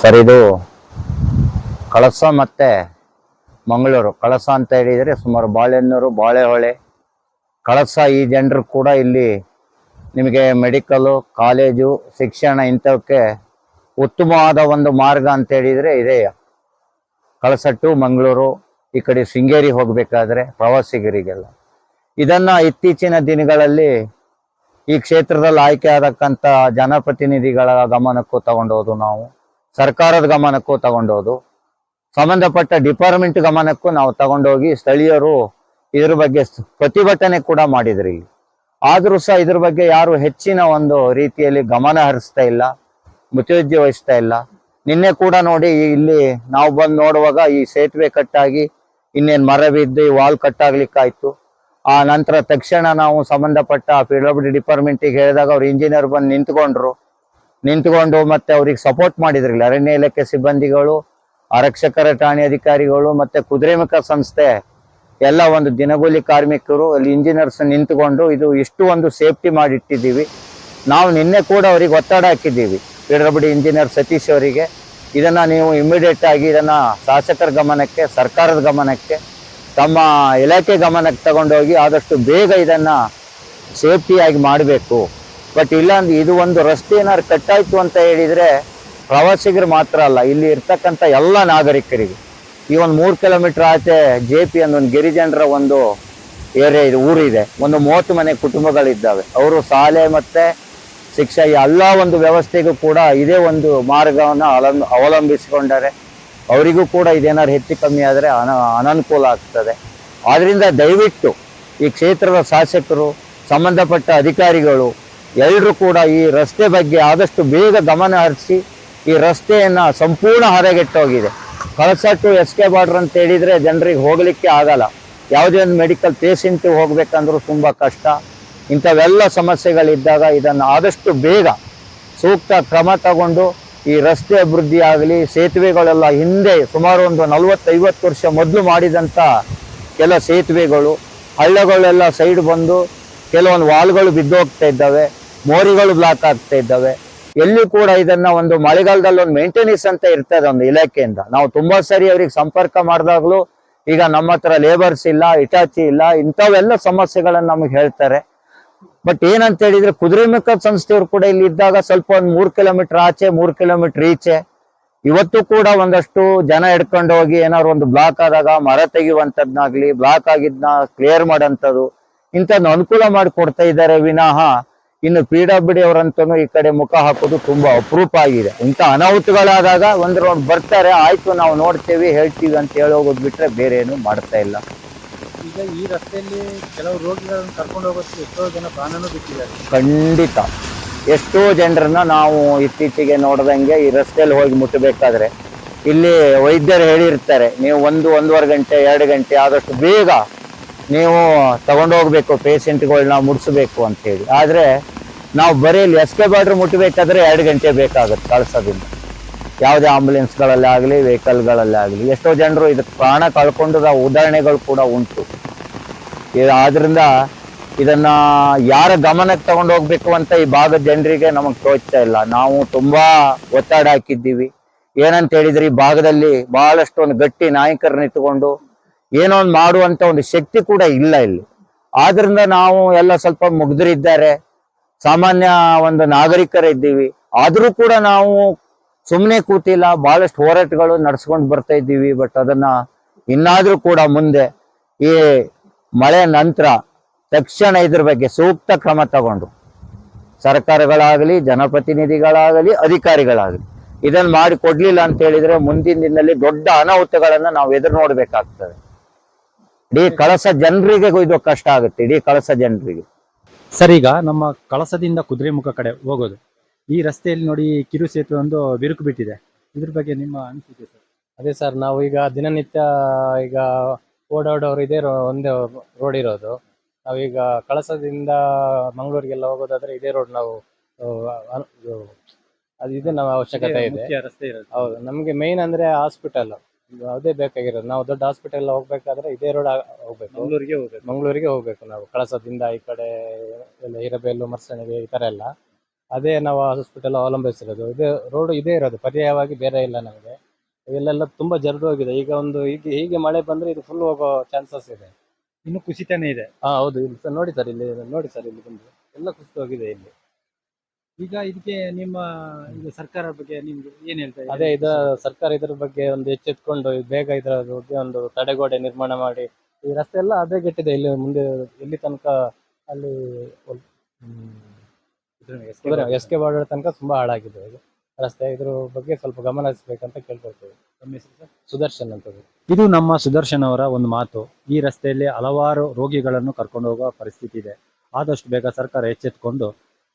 Sir, ಇದು ಕಳಸ ಮತ್ತೆ ಮಂಗಳೂರು. ಕಳಸ ಅಂತ ಹೇಳಿದರೆ ಸುಮಾರು ಬಾಳೆನೂರು ಬಾಳೆಹೊಳೆ. ಕಳಸ ಈ ಜನರು ಕೂಡ ಇಲ್ಲಿ ನಿಮಗೆ ಮೆಡಿಕಲು ಕಾಲೇಜು ಶಿಕ್ಷಣ ಇಂಥವಕ್ಕೆ ಉತ್ತಮವಾದ ಒಂದು ಮಾರ್ಗ ಅಂತ ಹೇಳಿದ್ರೆ ಇದೆ. ಕಳಸಟ್ಟು, ಮಂಗಳೂರು, ಈ ಕಡೆ ಶೃಂಗೇರಿ ಹೋಗಬೇಕಾದ್ರೆ ಪ್ರವಾಸಿಗರಿಗೆಲ್ಲ. ಇದನ್ನ ಇತ್ತೀಚಿನ ದಿನಗಳಲ್ಲಿ ಈ ಕ್ಷೇತ್ರದಲ್ಲಿ ಆಯ್ಕೆ ಆದಕ್ಕಂಥ ಜನಪ್ರತಿನಿಧಿಗಳ ಗಮನಕ್ಕೂ ತಗೊಂಡೋದು ನಾವು, ಸರ್ಕಾರದ ಗಮನಕ್ಕೂ ತಗೊಂಡೋದು, ಸಂಬಂಧಪಟ್ಟ ಡಿಪಾರ್ಟ್ಮೆಂಟ್ ಗಮನಕ್ಕೂ ನಾವು ತಗೊಂಡೋಗಿ ಸ್ಥಳೀಯರು ಇದ್ರ ಬಗ್ಗೆ ಪ್ರತಿಭಟನೆ ಕೂಡ ಮಾಡಿದ್ರಿ ಆದ್ರೂ ಸಹ ಇದ್ರ ಬಗ್ಗೆ ಯಾರು ಹೆಚ್ಚಿನ ಒಂದು ರೀತಿಯಲ್ಲಿ ಗಮನ ಹರಿಸ್ತಾ ಇಲ್ಲ. ಮುತುವರ್ಜಿ ವಹಿಸ್ತಾ ಇಲ್ಲ. ನಿನ್ನೆ ಕೂಡ ನೋಡಿ ಇಲ್ಲಿ ನಾವು ಬಂದು ನೋಡುವಾಗ ಈ ಸೇತುವೆ ಕಟ್ಟಾಗಿ ಇನ್ನೇನ್ ಮರ ಬಿದ್ದು ಈ ವಾಲ್ ಕಟ್ಟಾಗ್ಲಿಕ್ಕಾಯ್ತು. ಆ ನಂತರ ತಕ್ಷಣ ನಾವು ಸಂಬಂಧಪಟ್ಟ ಪಿ ಡಬ್ಲ್ಯೂ ಡಿಪಾರ್ಟ್ಮೆಂಟಿಗೆ ಹೇಳಿದಾಗ ಅವ್ರು ಇಂಜಿನಿಯರ್ ಬಂದು ನಿಂತ್ಕೊಂಡ್ರು. ನಿಂತ್ಕೊಂಡು ಮತ್ತೆ ಅವ್ರಿಗೆ ಸಪೋರ್ಟ್ ಮಾಡಿದ್ರಿಲ್ಲ. ಅರಣ್ಯ ಇಲಾಖೆ ಸಿಬ್ಬಂದಿಗಳು, ಆರಕ್ಷಕರ ಠಾಣೆ ಅಧಿಕಾರಿಗಳು ಮತ್ತೆ ಕುದುರೆಮುಖ ಸಂಸ್ಥೆ ಎಲ್ಲ ಒಂದು ದಿನಗೂಲಿ ಕಾರ್ಮಿಕರು ಅಲ್ಲಿ ಇಂಜಿನಿಯರ್ಸ್ ನಿಂತ್ಕೊಂಡು ಇದು ಇಷ್ಟು ಒಂದು ಸೇಫ್ಟಿ ಮಾಡಿಟ್ಟಿದ್ದೀವಿ. ನಾವು ನಿನ್ನೆ ಕೂಡ ಅವ್ರಿಗೆ ಒತ್ತಡ ಹಾಕಿದ್ದೀವಿ. ಪಿಡಬ್ಲ್ಯೂ ಇಂಜಿನಿಯರ್ ಸತೀಶ್ ಅವರಿಗೆ. ಇದನ್ನು ನೀವು ಇಮಿಡಿಯೇಟ್ ಆಗಿ ಇದನ್ನು ಶಾಸಕರ ಗಮನಕ್ಕೆ, ಸರ್ಕಾರದ ಗಮನಕ್ಕೆ, ತಮ್ಮ ಇಲಾಖೆ ಗಮನಕ್ಕೆ ತಗೊಂಡೋಗಿ ಆದಷ್ಟು ಬೇಗ ಇದನ್ನು ಸೇಫ್ಟಿಯಾಗಿ ಮಾಡಬೇಕು. ಬಟ್ ಇಲ್ಲಾಂದ್ರೆ ಇದು ಒಂದು ರಸ್ತೆ ಏನಾದ್ರು ಕಟ್ಟಾಯಿತು ಅಂತ ಹೇಳಿದರೆ ಪ್ರವಾಸಿಗರು ಮಾತ್ರ ಅಲ್ಲ, ಇಲ್ಲಿ ಇರ್ತಕ್ಕಂಥ ಎಲ್ಲ ನಾಗರಿಕರಿಗೆ. ಈ ಒಂದು ಮೂರು ಕಿಲೋಮೀಟ್ರ್ ಆಚೆ ಜೆ ಪಿ ಒಂದು ಗಿರಿಜನರ ಒಂದು ಏರಿಯಾ ಇದೆ, ಊರಿದೆ. ಒಂದು ಮೂವತ್ತು ಮನೆ ಕುಟುಂಬಗಳಿದ್ದಾವೆ. ಅವರು ಶಾಲೆ ಮತ್ತೆ ಶಿಕ್ಷೆ ಎಲ್ಲ ಒಂದು ವ್ಯವಸ್ಥೆಗೂ ಕೂಡ ಇದೇ ಒಂದು ಮಾರ್ಗವನ್ನು ಅವಲಂ, ಅವಲಂಬಿಸಿಕೊಂಡರೆ ಅವರಿಗೂ ಕೂಡ ಇದೇನಾದ್ರು ಹೆಚ್ಚು ಕಮ್ಮಿ ಆದರೆ ಅನ, ಅನನುಕೂಲ ಆಗ್ತದೆ. ಆದ್ದರಿಂದ ದಯವಿಟ್ಟು ಈ ಕ್ಷೇತ್ರದ ಶಾಸಕರು, ಸಂಬಂಧಪಟ್ಟ ಅಧಿಕಾರಿಗಳು ಎಲ್ಲರೂ ಕೂಡ ಈ ರಸ್ತೆ ಬಗ್ಗೆ ಆದಷ್ಟು ಬೇಗ ಗಮನ ಹರಿಸಿ ಈ ರಸ್ತೆಯನ್ನು ಸಂಪೂರ್ಣ ಹರಗೆಟ್ಟೋಗಿದೆ. Kalasa to S K border ಅಂತ ಹೇಳಿದ್ರೆ ಜನರಿಗೆ ಹೋಗಲಿಕ್ಕೆ ಆಗಲ್ಲ. ಯಾವುದೇ ಒಂದು ಮೆಡಿಕಲ್ ಪೇಷಂಟ್ ಹೋಗಬೇಕಂದ್ರೂ ತುಂಬಾ ಕಷ್ಟ. ಇಂಥವೆಲ್ಲ ಸಮಸ್ಯೆಗಳಿದ್ದಾಗ ಇದನ್ನು ಆದಷ್ಟು ಬೇಗ ಸೂಕ್ತ ಕ್ರಮ ತಗೊಂಡು ಈ ರಸ್ತೆ ಅಭಿವೃದ್ಧಿ ಆಗಲಿ, ಸೇತುವೆಗಳೆಲ್ಲ ಹಿಂದೆ ಸುಮಾರು ಒಂದು ನಲವತ್ತೈವತ್ತು ವರ್ಷ ಮೊದಲು ಮಾಡಿದಂಥ ಕೆಲ ಸೇತುವೆಗಳು, ಹಳ್ಳಗಳೆಲ್ಲ ಸೈಡ್ ಬಂದು ಕೆಲವೊಂದು ವಾಲ್ಗಳು ಬಿದ್ದೋಗ್ತಾ ಇದ್ದಾವೆ, ಮೋರಿಗಳು ಬ್ಲಾಕ್ ಆಗ್ತಾ ಇದ್ದಾವೆ. ಎಲ್ಲಿ ಕೂಡ ಇದನ್ನ ಒಂದು ಮಳೆಗಾಲದಲ್ಲಿ ಒಂದು ಮೇಂಟೆನೆನ್ಸ್ ಅಂತ ಇರ್ತದೆ ಒಂದು ಇಲಾಖೆಯಿಂದ. ನಾವು ತುಂಬಾ ಸರಿ ಅವ್ರಿಗೆ ಸಂಪರ್ಕ ಮಾಡಿದಾಗ್ಲೂ ಈಗ ನಮ್ಮ ಹತ್ರ ಲೇಬರ್ಸ್ ಇಲ್ಲ ಇಟಾಚಿ ಇಲ್ಲ, ಇಂಥವೆಲ್ಲ ಸಮಸ್ಯೆಗಳನ್ನು ನಮಗೆ ಹೇಳ್ತಾರೆ. ಬಟ್ ಏನಂತ ಹೇಳಿದ್ರೆ ಕುದುರೆಮುಖ ಸಂಸ್ಥೆಯವರು ಕೂಡ ಇಲ್ಲಿ ಇದ್ದಾಗ ಸ್ವಲ್ಪ ಒಂದು ಮೂರ್ ಕಿಲೋಮೀಟರ್ ಆಚೆ, ಮೂರ್ ಕಿಲೋಮೀಟರ್ ಈಚೆ. ಇವತ್ತು ಕೂಡ ಒಂದಷ್ಟು ಜನ ಹಿಡ್ಕೊಂಡು ಹೋಗಿ ಏನಾದ್ರು ಒಂದು ಬ್ಲಾಕ್ ಆದಾಗ ಮರ ತೆಗೆಯುವಂಥದ್ನಾಗ್ಲಿ ಬ್ಲಾಕ್ ಆಗಿದ್ನ ಕ್ಲಿಯರ್ ಮಾಡೋಂಥದ್ದು ಇಂಥದ್ದು ಅನುಕೂಲ ಮಾಡಿಕೊಡ್ತಾ ಇದ್ದಾರೆ ವಿನಃ ಇನ್ನು ಪಿ ಡಬ್ಲ್ಯೂ ಅವರಂತೂ ಈ ಕಡೆ ಮುಖ ಹಾಕೋದು ತುಂಬಾ ಅಪರೂಪ ಆಗಿದೆ. ಇಂಥ ಅನಾಹುತಗಳಾದಾಗ ಒಂದು ರೌಂಡ್ ಬರ್ತಾರೆ, ಆಯ್ತು ನಾವು ನೋಡ್ತೇವೆ, ಹೇಳ್ತೀವಿ ಅಂತ ಹೇಳೋಗೋದ್ ಬಿಟ್ರೆ ಬೇರೆ ಏನು ಮಾಡ್ತಾ ಇಲ್ಲ. ಈ ರಸ್ತೆಯಲ್ಲಿ ಕೆಲವು ರೋಗಿಗಳನ್ನು ಕರ್ಕೊಂಡು ಎಷ್ಟೋ ಜನ ಬಿಟ್ಟಿದ್ದಾರೆ. ಖಂಡಿತ. ಎಷ್ಟೋ ಜನರನ್ನ ನಾವು ಇತ್ತೀಚೆಗೆ ನೋಡ್ದಂಗೆ ಈ ರಸ್ತೆಯಲ್ಲಿ ಹೋಗಿ ಮುಟ್ಟಬೇಕಾದ್ರೆ ಇಲ್ಲಿ ವೈದ್ಯರು ಹೇಳಿರ್ತಾರೆ, ನೀವು ಒಂದು, ಒಂದೂವರೆ ಗಂಟೆ, ಎರಡು ಗಂಟೆ ಆದಷ್ಟು ಬೇಗ ನೀವು ತಗೊಂಡೋಗ್ಬೇಕು ಪೇಷಂಟ್ಗಳನ್ನ ಮುಡಿಸ್ಬೇಕು ಅಂತ ಹೇಳಿ ಆದ್ರೆ ನಾವು ಬರೀ ಇಲ್ಲಿ ಎಸ್ ಕೆ ಬಾರ್ಡ್ರ್ ಮುಟ್ಟಬೇಕಾದ್ರೆ ಎರಡು ಗಂಟೆ ಬೇಕಾಗುತ್ತೆ ಕಳ್ಸೋದಿಂದ ಯಾವುದೇ ಆಂಬುಲೆನ್ಸ್ಗಳಲ್ಲಾಗಲಿ ಆಗಲಿ ವೆಹಿಕಲ್ಗಳಲ್ಲಿ ಆಗಲಿ ಎಷ್ಟೋ ಜನರು ಇದಕ್ಕೆ ಪ್ರಾಣ ಕಳ್ಕೊಂಡಿರೋ ಉದಾಹರಣೆಗಳು ಕೂಡ ಉಂಟು. ಆದ್ರಿಂದ ಇದನ್ನ ಯಾರ ಗಮನಕ್ಕೆ ತಗೊಂಡು ಹೋಗ್ಬೇಕು ಅಂತ ಈ ಭಾಗದ ಜನರಿಗೆ ನಮಗೆ ತೋಚ್ತಾ ಇಲ್ಲ. ನಾವು ತುಂಬಾ ಒತ್ತಡ ಹಾಕಿದ್ದೀವಿ. ಏನಂತ ಹೇಳಿದ್ರೆ ಈ ಭಾಗದಲ್ಲಿ ಬಹಳಷ್ಟು ಒಂದು ಗಟ್ಟಿ ನಾಯಕರನ್ನ ಇಟ್ಟುಕೊಂಡು ಏನೋ ಒಂದು ಮಾಡುವಂತ ಒಂದು ಶಕ್ತಿ ಕೂಡ ಇಲ್ಲ ಇಲ್ಲಿ. ಆದ್ರಿಂದ ನಾವು ಎಲ್ಲ ಸ್ವಲ್ಪ ಮುಗ್ಧರಿದ್ದಾರೆ ಸಾಮಾನ್ಯ ಒಂದು ನಾಗರಿಕರಿದ್ದೀವಿ. ಆದ್ರೂ ಕೂಡ ನಾವು ಸುಮ್ಮನೆ ಕೂತಿಲ್ಲ. ಬಹಳಷ್ಟು ಹೋರಾಟಗಳು ನಡ್ಸ್ಕೊಂಡು ಬರ್ತಾ ಇದ್ದೀವಿ. ಬಟ್ ಅದನ್ನ ಇನ್ನಾದ್ರೂ ಕೂಡ ಮುಂದೆ ಈ ಮಳೆ ನಂತರ ತಕ್ಷಣ ಇದ್ರ ಬಗ್ಗೆ ಸೂಕ್ತ ಕ್ರಮ ತಗೊಂಡು ಸರ್ಕಾರಗಳಾಗಲಿ ಜನಪ್ರತಿನಿಧಿಗಳಾಗಲಿ ಅಧಿಕಾರಿಗಳಾಗಲಿ. ಇದನ್ನು ಮಾಡಿ ಕೊಡ್ಲಿಲ್ಲ ಅಂತ ಹೇಳಿದ್ರೆ ಮುಂದಿನ ದಿನದಲ್ಲಿ ದೊಡ್ಡ ಅನಾಹುತಗಳನ್ನು ನಾವು ಎದುರು ನೋಡ್ಬೇಕಾಗ್ತದೆ. ಇಡೀ ಕಳಸ ಜನರಿಗೆ ಇದು ಕಷ್ಟ ಆಗುತ್ತೆ ಇಡೀ ಕಳಸ ಜನರಿಗೆ. ಸರ್ ಈಗ ನಮ್ಮ ಕಳಸದಿಂದ ಕುದುರೆಮುಖ ಕಡೆ ಹೋಗೋದು. ಈ ರಸ್ತೆಯಲ್ಲಿ ನೋಡಿ ಕಿರು ಸೇತುವೆ ಒಂದು ಬಿರುಕು ಬಿಟ್ಟಿದೆ. ಇದ್ರ ಬಗ್ಗೆ ನಿಮ್ಮ ಅನಿಸಿಕೆ ಸರ್? ಅದೇ ಸರ್ ನಾವು ಈಗ ದಿನನಿತ್ಯ ಈಗ ಓಡಾಡೋರು ಇದೇ ರೋ- ಒಂದೇ ರೋಡ್ ಇರೋದು. ನಾವೀಗ ಕಳಸದಿಂದ ಮಂಗಳೂರಿಗೆಲ್ಲ ಹೋಗೋದಾದ್ರೆ ಇದೇ ರೋಡ್ ನಾವು ಆ, ಅನು- ಇದು ಅದು ಇದು ನಮ್ಮ ಅವಶ್ಯಕತೆ ಇದೆ. ಮುಖ್ಯ ರಸ್ತೆ ಇರೋದು. ಹೌದು ನಮ್ಗೆ ಮೇನ್ ಅಂದ್ರೆ ಹಾಸ್ಪಿಟಲ್ ಅದೇ ಬೇಕಾಗಿರೋದು. ನಾವು ದೊಡ್ಡ ಹಾಸ್ಪಿಟಲ್ ಹೋಗ್ಬೇಕಾದ್ರೆ ಇದೇ ರೋಡ್ ಹೋಗ್ಬೇಕು. ಮಂಗಳೂರಿಗೆ ಹೋಗ್ಬೇಕು. ಮಂಗಳೂರಿಗೆ ಹೋಗ್ಬೇಕು ನಾವು. ಕಳಸದಿಂದ ಈ ಕಡೆ ಎಲ್ಲ ಹಿರಬೇಲು ಮರ್ಸಣಿಗೆ ಈ ತರ ಎಲ್ಲ. ಅದೇ ನಾವು ಹಾಸ್ಪಿಟಲ್ ಅವಲಂಬಿಸಿರೋದು. ಇದೇ ರೋಡ್ ಇದೇ ಇರೋದು. ಪರ್ಯಾಯವಾಗಿ ಬೇರೆ ಇಲ್ಲ ನಮಗೆ. ಇಲ್ಲೆಲ್ಲ ತುಂಬಾ ಜರ್ದು ಹೋಗಿದೆ. ಈಗ ಒಂದು ಈಗ ಹೀಗೆ ಮಳೆ ಬಂದ್ರೆ ಇದು ಫುಲ್ ಹೋಗೋ ಚಾನ್ಸಸ್ ಇದೆ. ಇನ್ನು ಕುಸಿತಾನೆ ಇದೆ. ಹಾ ಹೌದು. ಇಲ್ಲಿ ಸರ್ ನೋಡಿ ಸರ್ ಇಲ್ಲಿ ನೋಡಿ ಸರ್ ಇಲ್ಲಿ ಬಂದು. ಎಲ್ಲ ಕುಸಿತು ಹೋಗಿದೆ ಇಲ್ಲಿ. ಈಗ ಇದಕ್ಕೆ ನಿಮ್ಮ ಇದು ಸರ್ಕಾರ ಬಗ್ಗೆ ನಿಮ್ಗೆ ಏನ್ ಹೇಳ್ತಾ? ಅದೇ ಇದ ಸರ್ಕಾರ ಇದ್ರ ಬಗ್ಗೆ ಒಂದು ಎಚ್ಚೆತ್ಕೊಂಡು ಬೇಗ ಇದರ ಬಗ್ಗೆ ಒಂದು ತಡೆಗೋಡೆ ನಿರ್ಮಾಣ ಮಾಡಿ ಈ ರಸ್ತೆ ಎಲ್ಲ ಅದೇ ಗೆಟ್ಟಿದೆ. ಇಲ್ಲಿ ಮುಂದೆ ಇಲ್ಲಿ ತನಕ ಅಲ್ಲಿ ಎಸ್ ಕೆ ಬಾರ್ಡರ್ ತನಕ ತುಂಬಾ ಹಾಳಾಗಿದೆ. ರಸ್ತೆ ಇದ್ರ ಬಗ್ಗೆ ಸ್ವಲ್ಪ ಗಮನ ಹರಿಸ್ಬೇಕಂತ ಕೇಳ್ಕೊಳ್ತೀವಿ. ತಮ್ಮ ಹೆಸರು ಸರ್? ಸುದರ್ಶನ್ ಅಂತ ಇದು ನಮ್ಮ ಸುದರ್ಶನ್ ಅವರ ಒಂದು ಮಾತು. ಈ ರಸ್ತೆಯಲ್ಲಿ ಹಲವಾರು ರೋಗಿಗಳನ್ನು ಕರ್ಕೊಂಡು ಹೋಗುವ ಪರಿಸ್ಥಿತಿ ಇದೆ. ಆದಷ್ಟು ಬೇಗ ಸರ್ಕಾರ ಎಚ್ಚೆತ್ತುಕೊಂಡು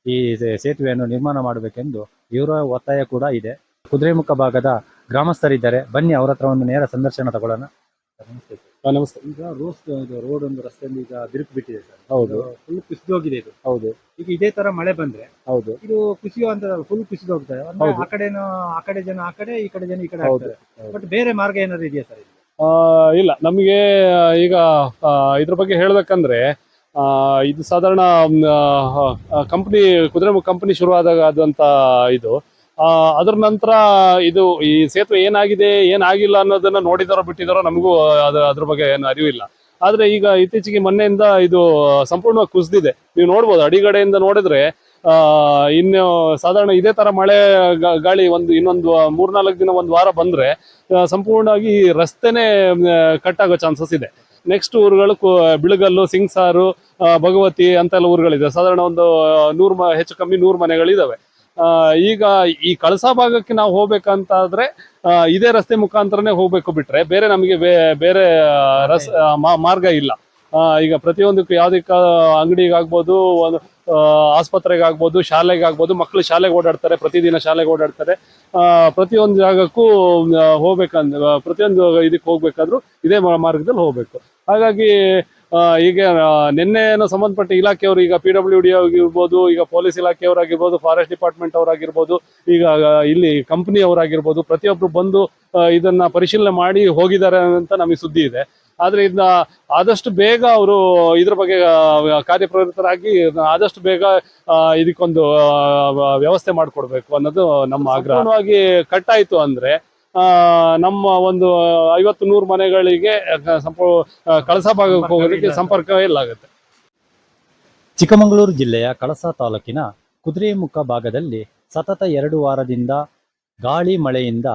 ಈ ಸೇತುವೆಯನ್ನು ನಿರ್ಮಾಣ ಮಾಡಬೇಕೆಂದು ಇವರ ಒತ್ತಾಯ ಕೂಡ ಇದೆ. ಕುದುರೆಮುಖ ಭಾಗದ ಗ್ರಾಮಸ್ಥರಿದ್ದಾರೆ. ಬನ್ನಿ ಅವರ ಹತ್ರ ಒಂದು ನೇರ ಸಂದರ್ಶನ ತಗೊಳ್ಳೋಣ. ನಮಸ್ತೆ ಸರ್. ನಮಸ್ತೆ. ಈಗ ರೋಸ್ ಇದು ರೋಡ್ ಒಂದು ರಸ್ತೆಯಲ್ಲಿ ಈಗ ಬಿರುಕು ಬಿಟ್ಟಿದೆ ಸರ್. ಹೌದು. ಫುಲ್ ಕುಸಿದೋಗಿದೆ ಇದು. ಹೌದು. ಈಗ ಇದೇ ತರ ಮಳೆ ಬಂದ್ರೆ ಹೌದು. ಇದು ಕುಸಿಯೋ ಅಂತ ಫುಲ್ ಕುಸಿದು ಹೋಗ್ತಾರೆ ಅಂದ್ರೆ ಆ ಕಡೆನೂ ಆ ಕಡೆ ಜನ ಆ ಕಡೆ ಈ ಕಡೆ ಜನ ಈ ಕಡೆ ಹೌದು, ಬಟ್ ಬೇರೆ ಮಾರ್ಗ ಏನಾದ್ರು ಇದೆಯಾ ಸರ್ ಇಲ್ಲಿ? ಆ, ಇಲ್ಲ. ನಮಗೆ ಈಗ ಆ, ಇದ್ರ ಬಗ್ಗೆ ಹೇಳ್ಬೇಕಂದ್ರೆ ಇದು ಸಾಧಾರಣ ಕಂಪ್ನಿ ಕುದುರೆಮುಖ ಕಂಪನಿ ಶುರುವಾದಾಗ ಆದಂತ ಇದು. ಅದ್ರ ನಂತರ ಇದು ಈ ಸೇತುವೆ ಏನಾಗಿದೆ, ಏನಾಗಿಲ್ಲ ಅನ್ನೋದನ್ನ ನೋಡಿದಾರೋ ಬಿಟ್ಟಿದಾರೋ ನಮಗೂ ಅದ, ಅದ್ರ ಬಗ್ಗೆ ಏನು ಅರಿವಿಲ್ಲ ಆದ್ರೆ ಈಗ ಇತ್ತೀಚೆಗೆ ಮೊನ್ನೆಯಿಂದ ಇದು ಸಂಪೂರ್ಣವಾಗಿ ಕುಸಿದಿದೆ. ನೀವು ನೋಡ್ಬೋದು, ಅಡಿಗಡೆಯಿಂದ ನೋಡಿದ್ರೆ ಇನ್ನು ಸಾಧಾರಣ ಇದೇ ತರ ಮಳೆ ಗಾಳಿ ಒಂದು, ಇನ್ನೊಂದು ಮೂರ್ನಾಲ್ಕು ದಿನ ಒಂದು ವಾರ ಬಂದ್ರೆ ಸಂಪೂರ್ಣವಾಗಿ ರಸ್ತೆನೇ ಕಟ್ ಆಗೋ ಚಾನ್ಸಸ್ ಇದೆ. ನೆಕ್ಸ್ಟ್ ಊರುಗಳು ಬಿಳಗಲ್ಲು, ಸಿಂಗ್ಸಾರು ಭಗವತಿ ಅಂತೆಲ್ಲ ಊರುಗಳಿದೆ. ಸಾಧಾರಣ ಒಂದು ನೂರು ಹೆಚ್ಚು ಕಮ್ಮಿ ನೂರು ಮನೆಗಳಿದಾವೆ. ಈಗ ಈ ಕಳಸಾ ಭಾಗಕ್ಕೆ ನಾವು ಹೋಗ್ಬೇಕಂತಾದ್ರೆ ಇದೇ ರಸ್ತೆ ಮುಖಾಂತರನೇ ಹೋಗ್ಬೇಕು ಬಿಟ್ರೆ ಬೇರೆ ನಮಗೆ ಬೇರೆ ರಸ್ ಮಾರ್ಗ ಇಲ್ಲ. ಈಗ ಪ್ರತಿಯೊಂದಕ್ಕೂ ಯಾವ್ದಕ್ಕ ಅಂಗಡಿಗಾಗ್ಬೋದು, ಒಂದು ಆಸ್ಪತ್ರೆಗಾಗ್ಬೋದು, ಶಾಲೆಗಾಗ್ಬೋದು ಮಕ್ಕಳು ಶಾಲೆಗೆ ಓಡಾಡ್ತಾರೆ, ಪ್ರತಿದಿನ ಶಾಲೆಗೆ ಓಡಾಡ್ತಾರೆ. ಪ್ರತಿಯೊಂದು ಜಾಗಕ್ಕೂ ಹೋಗ್ಬೇಕಂದ್ರೆ ಪ್ರತಿಯೊಂದು ಇದಕ್ಕೆ ಹೋಗ್ಬೇಕಾದ್ರೂ ಇದೇ ಮಾರ್ಗದಲ್ಲಿ ಹೋಗ್ಬೇಕು. ಹಾಗಾಗಿ ಈಗ ಆ, ನಿನ್ನೆ ಏನೋ ಸಂಬಂಧಪಟ್ಟ ಇಲಾಖೆಯವರು ಈಗ ಪಿ ಡಬ್ಲ್ಯೂ ಡಿ ಆಗಿರ್ಬೋದು ಈಗ ಪೊಲೀಸ್ ಇಲಾಖೆಯವರಾಗಿರ್ಬೋದು ಫಾರೆಸ್ಟ್ ಡಿಪಾರ್ಟ್ಮೆಂಟ್ ಅವರಾಗಿರ್ಬೋದು ಈಗ ಇಲ್ಲಿ ಕಂಪನಿ ಅವರಾಗಿರ್ಬೋದು ಪ್ರತಿಯೊಬ್ರು ಬಂದು ಇದನ್ನ ಪರಿಶೀಲನೆ ಮಾಡಿ ಹೋಗಿದ್ದಾರೆ ಅಂತ ನಮಗೆ ಸುದ್ದಿ ಇದೆ. ಆದ್ರೆ ಇದನ್ನ ಆದಷ್ಟು ಬೇಗ ಅವರು ಇದ್ರ ಬಗ್ಗೆ ಕಾರ್ಯಪ್ರವೃತ್ತರಾಗಿ ಆದಷ್ಟು ಬೇಗ ಇದಕ್ಕೊಂದು ವ್ಯವಸ್ಥೆ ಮಾಡಿಕೊಡ್ಬೇಕು ಅನ್ನೋದು ನಮ್ಮ ಆಗ್ರಹವಾಗಿ ಕಟ್ ಆಯ್ತು ಅಂದ್ರೆ ನಮ್ಮ ಒಂದು ಐವತ್ತು ನೂರು ಮನೆಗಳಿಗೆ ಕಳಸ ಸಂಪೂ ಭಾಗಕ್ಕೆ ಹೋಗೋದಕ್ಕೆ ಸಂಪರ್ಕ ಇಲ್ಲ ಆಗುತ್ತೆ. ಚಿಕ್ಕಮಗಳೂರು ಜಿಲ್ಲೆಯ ಕಳಸ ತಾಲೂಕಿನ ಕುದುರೆಮುಖ ಭಾಗದಲ್ಲಿ ಸತತ ಎರಡು ವಾರದಿಂದ ಗಾಳಿ ಮಳೆಯಿಂದ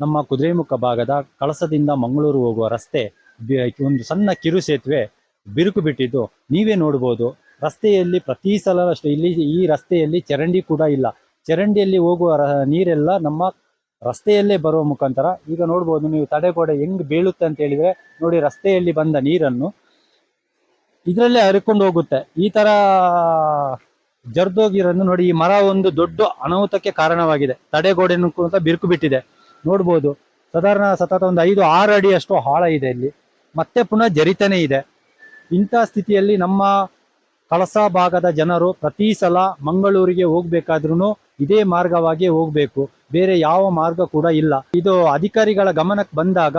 ನಮ್ಮ ಕುದುರೆಮುಖ ಭಾಗದ ಕಳಸದಿಂದ ಮಂಗಳೂರು ಹೋಗುವ ರಸ್ತೆ ಬಿ- ಒಂದು ಸಣ್ಣ ಕಿರು ಸೇತುವೆ ಬಿರುಕು ಬಿಟ್ಟಿದ್ದು ನೀವೇ ನೋಡ್ಬೋದು. ರಸ್ತೆಯಲ್ಲಿ ಪ್ರತಿ ಸಲ ಅಷ್ಟೇ ಇಲ್ಲಿ ಈ ರಸ್ತೆಯಲ್ಲಿ ಚರಂಡಿ ಕೂಡ ಇಲ್ಲ. ಚರಂಡಿಯಲ್ಲಿ ಹೋಗುವ ರ- ನೀರೆಲ್ಲ ನಮ್ಮ ರಸ್ತೆಯಲ್ಲೇ ಬರುವ ಮುಖಾಂತರ, ಈಗ ನೋಡ್ಬೋದು ನೀವು ತಡೆಗೋಡೆ ಹೆಂಗ್ ಬೀಳುತ್ತೆ ಅಂತ ಹೇಳಿದ್ರೆ, ನೋಡಿ ರಸ್ತೆಯಲ್ಲಿ ಬಂದ ನೀರನ್ನು ಇದರಲ್ಲೇ ಹರಿಕೊಂಡು ಹೋಗುತ್ತೆ. ಈ ತರ ಜರ್ದೋಗಿರೋದು ನೋಡಿ ಈ ಮರ ಒಂದು ದೊಡ್ಡ ಅನಾಹುತಕ್ಕೆ ಕಾರಣವಾಗಿದೆ. ತಡೆಗೋಡೆನೂ ಕೂಡ ಬಿರುಕು ಬಿಟ್ಟಿದೆ. ನೋಡ್ಬೋದು, ಸಾಧಾರಣ ಸತತ ಒಂದು ಐದು, ಆರು ಅಡಿ ಅಷ್ಟು ಆಳ ಇದೆ ಇಲ್ಲಿ. ಮತ್ತೆ ಪುನಃ ಜರಿತಾನೆ ಇದೆ. ಇಂಥ ಸ್ಥಿತಿಯಲ್ಲಿ ನಮ್ಮ ಕಳಸ ಭಾಗದ ಜನರು ಪ್ರತಿ ಸಲ ಮಂಗಳೂರಿಗೆ ಹೋಗ್ಬೇಕಾದ್ರೂ ಇದೇ ಮಾರ್ಗವಾಗಿ ಹೋಗ್ಬೇಕು. ಬೇರೆ ಯಾವ ಮಾರ್ಗ ಕೂಡ ಇಲ್ಲ. ಇದು ಅಧಿಕಾರಿಗಳ ಗಮನಕ್ಕೆ ಬಂದಾಗ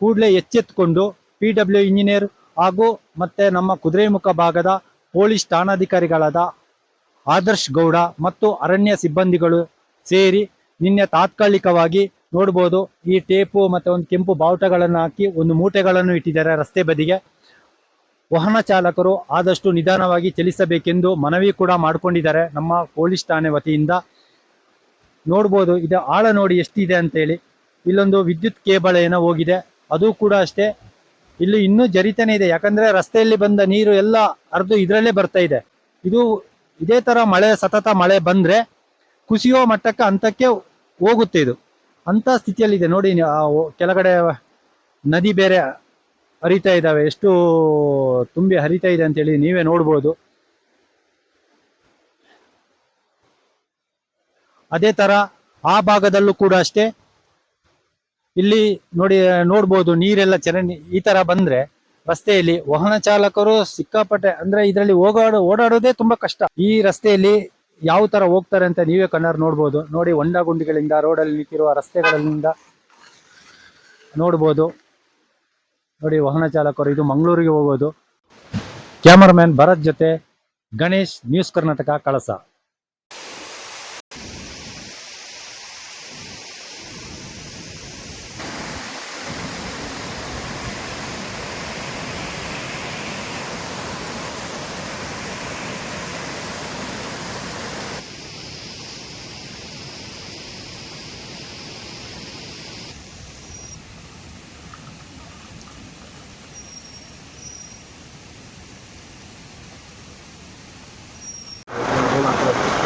ಕೂಡಲೇ ಎಚ್ಚೆತ್ತುಕೊಂಡು ಪಿ ಡಬ್ಲ್ಯೂ ಇಂಜಿನಿಯರ್ ಹಾಗೂ ಮತ್ತೆ ನಮ್ಮ ಕುದುರೆಮುಖ ಭಾಗದ ಪೊಲೀಸ್ ಠಾಣಾಧಿಕಾರಿಗಳಾದ ಆದರ್ಶ್ ಗೌಡ ಮತ್ತು ಅರಣ್ಯ ಸಿಬ್ಬಂದಿಗಳು ಸೇರಿ ನಿನ್ನೆ ತಾತ್ಕಾಲಿಕವಾಗಿ ನೋಡ್ಬೋದು ಈ ಟೇಪು ಮತ್ತೆ ಒಂದು ಕೆಂಪು ಬಾವುಟಗಳನ್ನು ಹಾಕಿ ಒಂದು ಮೂಟೆಗಳನ್ನು ಇಟ್ಟಿದ್ದಾರೆ ರಸ್ತೆ ಬದಿಗೆ. ವಾಹನ ಚಾಲಕರು ಆದಷ್ಟು ನಿಧಾನವಾಗಿ ಚಲಿಸಬೇಕೆಂದು ಮನವಿ ಕೂಡ ಮಾಡಿಕೊಂಡಿದ್ದಾರೆ ನಮ್ಮ ಪೊಲೀಸ್ ಠಾಣೆ ವತಿಯಿಂದ. ನೋಡ್ಬೋದು, ಇದು ಆಳ ನೋಡಿ ಎಷ್ಟಿದೆ ಅಂತೇಳಿ. ಇಲ್ಲೊಂದು ವಿದ್ಯುತ್ ಕೇಬಲ್ ಏನೋ ಹೋಗಿದೆ, ಅದು ಕೂಡ ಅಷ್ಟೇ. ಇಲ್ಲಿ ಇನ್ನೂ ಜರಿತಾನೆ ಇದೆ, ಯಾಕಂದ್ರೆ ರಸ್ತೆಯಲ್ಲಿ ಬಂದ ನೀರು ಎಲ್ಲ ಹರಿದು ಇದರಲ್ಲೇ ಬರ್ತಾ ಇದೆ. ಇದು ಇದೇ ತರ ಮಳೆ, ಸತತ ಮಳೆ ಬಂದ್ರೆ ಕುಸಿಯೋ ಮಟ್ಟಕ್ಕೆ ಅಂತಕ್ಕೆ ಹೋಗುತ್ತೆ ಇದು. ಅಂತ ಸ್ಥಿತಿಯಲ್ಲಿದೆ. ನೋಡಿ ಕೆಳಗಡೆ ನದಿ ಬೇರೆ ಹರಿತಾ ಇದ್ದಾವೆ. ಎಷ್ಟು ತುಂಬಿ ಹರಿತಾ ಇದೆ ಅಂತೇಳಿ ನೀವೇ ನೋಡ್ಬೋದು. ಅದೇ ತರ ಆ ಭಾಗದಲ್ಲೂ ಕೂಡ ಅಷ್ಟೇ. ಇಲ್ಲಿ ನೋಡಿ, ನೋಡ್ಬೋದು ನೀರೆಲ್ಲ ಚರಂಡಿ, ಈ ತರ ಬಂದ್ರೆ ರಸ್ತೆಯಲ್ಲಿ ವಾಹನ ಚಾಲಕರು ಸಿಕ್ಕಾಪಟ್ಟೆ, ಅಂದ್ರೆ ಇದರಲ್ಲಿ ಓಡಾಡೋ ಓಡಾಡೋದೇ ತುಂಬಾ ಕಷ್ಟ. ಈ ರಸ್ತೆಯಲ್ಲಿ ಯಾವ ತರ ಹೋಗ್ತಾರೆ ಅಂತ ನೀವೇ ಕಣ್ಣಾರು ನೋಡ್ಬೋದು. ನೋಡಿ ಹೊಂಡ ಗುಂಡಿಗಳಿಂದ ರೋಡಲ್ಲಿ ನಿಂತಿರುವ ರಸ್ತೆಗಳಿಂದ ನೋಡ್ಬೋದು. ನೋಡಿ ವಾಹನ ಚಾಲಕರು ಇದು ಮಂಗಳೂರಿಗೆ ಹೋಗೋದು. ಕ್ಯಾಮರಾಮ್ಯಾನ್ ಭರತ್ ಜೊತೆ ಗಣೇಶ್ ನ್ಯೂಸ್ ಕರ್ನಾಟಕ ಕಳಸ. ಮಾಡ್ಕೊಳ್ಬೇಕು